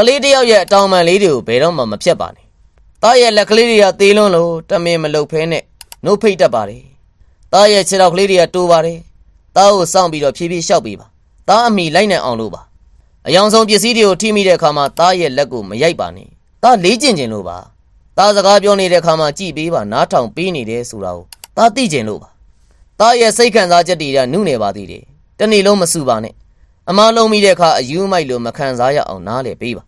ကလေးတစ်ယောက်ရဲ့အတောင်ပံလေးတွေကိုဘယ်တော့မှမဖြတ်ပါနဲ့တားရဲ့လက်ကလေးတွေကသေးလွန်းလို့တမင်မလုတ်ဖဲနဲ့နှုတ်ဖိတ်တတ်ပါတယ်တားရဲ့ခြေထောက်ကလေးတွေကတိုးပါတယ်တားကိုစောင့်ပြီးတော့ဖြည်းဖြည်းလျှောက်ပေးပါတားအမိလိုက်နိုင်အောင်လို့ပါအယောင်ဆုံးပစ္စည်းတွေကိုထိမိတဲ့အခါမှာတားရဲ့လက်ကိုမရိုက်ပါနဲ့တားလေးကျင်ကျင်လို့ပါတားစကားပြောနေတဲ့အခါမှာကြည်ပေးပါနားထောင်ပေးနေတယ်ဆိုတာကိုတားသိကျင်လို့ပါသားရဲ့စိတ်ခံစားချက်တွေကနုနေပါသေးတယ်။တနေ့လုံးမစူပါနဲ့။အမားလုံးမိတဲ့အခါအယူမိုက်လို့မခံစားရအောင်နားလေပေးပါ။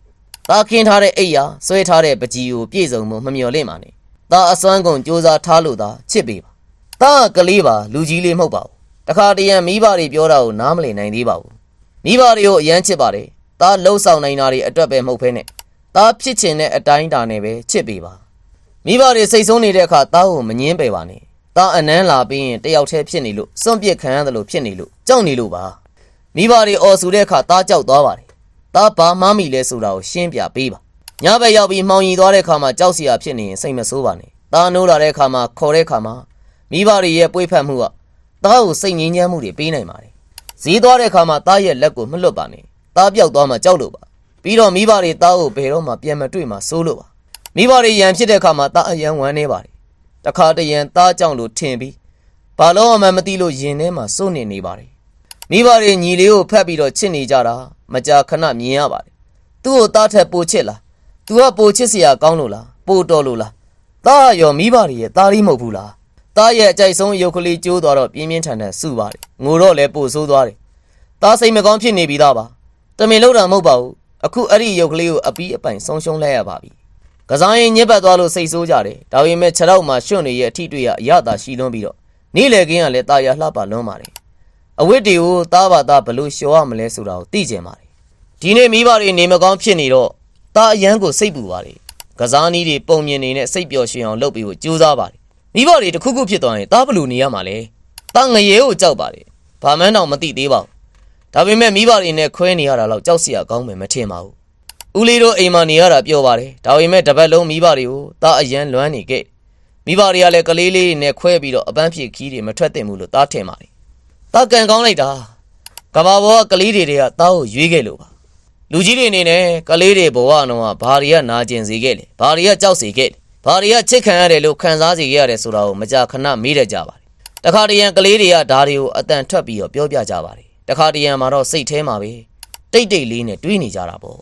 သားခင်းထားတဲ့အိယာဆွဲထားတဲ့ပကြီးကိုပြည့်စုံမှုမမျော်လင့်ပါနဲ့။သားအစွမ်းကုန်စူးစမ်းထားလို့သာချစ်ပေးပါ။သားကကလေးပါလူကြီးလေးမဟုတ်ပါဘူး။တခါတရံမိဘတွေပြောတာကိုနားမလည်နိုင်သေးပါဘူး။မိဘတွေကိုအယမ်းချစ်ပါတယ်။သားလှုပ်ဆောင်နိုင်တာတွေအတွက်ပဲမဟုတ်ဘဲနဲ့သားဖြစ်ချင်တဲ့အတိုင်းအတာနဲ့ပဲချစ်ပေးပါ။မိဘတွေစိတ်ဆိုးနေတဲ့အခါသားကိုမငင်းပယ်ပါနဲ့။သားအနမ်းလာပြီးရင်တယောက်တည်းဖြစ်နေလို့စွန့်ပစ်ခံရတယ်လို့ဖြစ်နေလို့ကြောက်နေလို့ပါ။မိဘတွေအော်ဆူတဲ့အခါသားကြောက်သွားပါတယ်။ သားဘာမှမိလဲဆိုတာကိုရှင်းပြပေးပါ။ညဘက်ရောက်ပြီးမှောင်ရီသွားတဲ့အခါမှာကြောက်စရာဖြစ်နေရင်စိတ်မဆိုးပါနဲ့။သားနိုးလာတဲ့အခါမှာခေါ်တဲ့အခါမှာမိဘတွေရဲ့ပွေ့ဖက်မှုကသားကိုစိတ်ငြိမ်းချမ်းမှုတွေပေးနိုင်ပါတယ်။ဈေးသွားတဲ့အခါမှာသားရဲ့လက်ကိုမလွတ်ပါနဲ့။သားပြောက်သွားမှကြောက်လို့ပါ။ပြီးတော့မိဘတွေသားကိုဘယ်တော့မှပြန်မတွေ့မှစိုးလို့ပါ။မိဘတွေရန်ဖြစ်တဲ့အခါမှာတာအယံဝမ်းနေပါတယ်တခါတရံသားကြောင့်လို့ထင်ပြီးဘာလို့မှမသိလို့ရင်ထဲမှာစိုးနေနေပါတယ် မိဘတွေညီလေးကိုဖက်ပြီးတော့ချစ်နေကြတာမကြာခဏမြင်ရပါတယ်သူ့ကိုသားထက်ပိုချစ်လားသူကပိုချစ်စရာကောင်းလို့လားပိုတော်လို့လားသားရောမိဘတွေရဲ့သားလေးမဟုတ်ဘူးလားသားရဲ့အကြိုက်ဆုံးရုပ်ကလေးကျိုးသွားတော့ပြင်းပြင်းထန်ထန်စုပါတယ်ငိုတော့လဲပိုဆိုးသွားတယ်သားစိတ်မကောင်းဖြစ်နေပြီသားပါတမင်လို့တာမဟုတ်ပါဘူးအခုအဲ့ဒီရုပ်ကလေးကိုအပီးအပိုင်ဆုံးရှုံးလိုက်ရပါပြီကစားရင်ညစ်ပတ်သွားလို့စိတ်ဆိုးကြတယ်ဒါပေမဲ့ခြေထောက်မှာရွှွန့်နေရဲ့အထီတွေ့ရအရသာရှိလွန်းပြီးတော့နေ့လေကင်းကလည်းตาရလှပလွန်းပါတယ် အဝိတ္တိကိုသားပါသားဘလို့လျှော်ရမလဲဆိုတာကိုသိကြင်ပါတယ်ဒီနေ့မိဘတွေနေမကောင်းဖြစ်နေတော့သားအယံကိုစိတ်ပူပါတယ်ကစားနည်းတွေပုံမြင်နေတဲ့စိတ်ပျော်ရွှင်အောင်လုပ်ပြီးကိုကြိုးစားပါတယ်မိဘတွေတခုခုဖြစ်သွားရင်သားဘလို့နေရမှာလဲသားငရေကိုကြောက်ပါတယ်ဘာမှန်းတော့မသိသေးပါဘူးဒါပေမဲ့မိဘတွေနဲ့ခွဲနေရတာတော့ကြောက်စရာကောင်းမယ်မထင်ပါဘူးဦးလေးတို့အိမ်မှာနေရတာပြောပါတယ်ဒါပေမဲ့တပတ်လုံးမိဘတွေကိုသားအယံလွမ်းနေခဲ့မိဘတွေကလည်းကလေးလေးနဲ့ခွဲပြီးတော့အပန်းဖြေခီးတွေမထွက်သင့်ဘူးလို့သားထင်ပါတယ် တာကန်ကောင်းလိုက်တာကဘာဘောကကလေးတွေတွေကတားကိုရွေးခဲ့လို့ပါလူကြီးတွေအနေနဲ့ကလေးတွေဘဝတော့ဘာတွေကနာကျင်စေခဲ့လဲဘာတွေကကြောက်စေခဲ့လဲဘာတွေကချစ်ခံရတယ်လို့ခံစားစေခဲ့ရတယ်ဆိုတာကိုမကြာခဏမေးတတ်ကြပါတယ်တခါတရံကလေးတွေကဓာတွေကိုအတန်ထွက်ပြီးတော့ပြောပြကြပါတယ်တခါတရံမှာတော့စိတ်ထဲမှာပဲတိတ်တိတ်လေးနဲ့တွေးနေကြတာပေါ့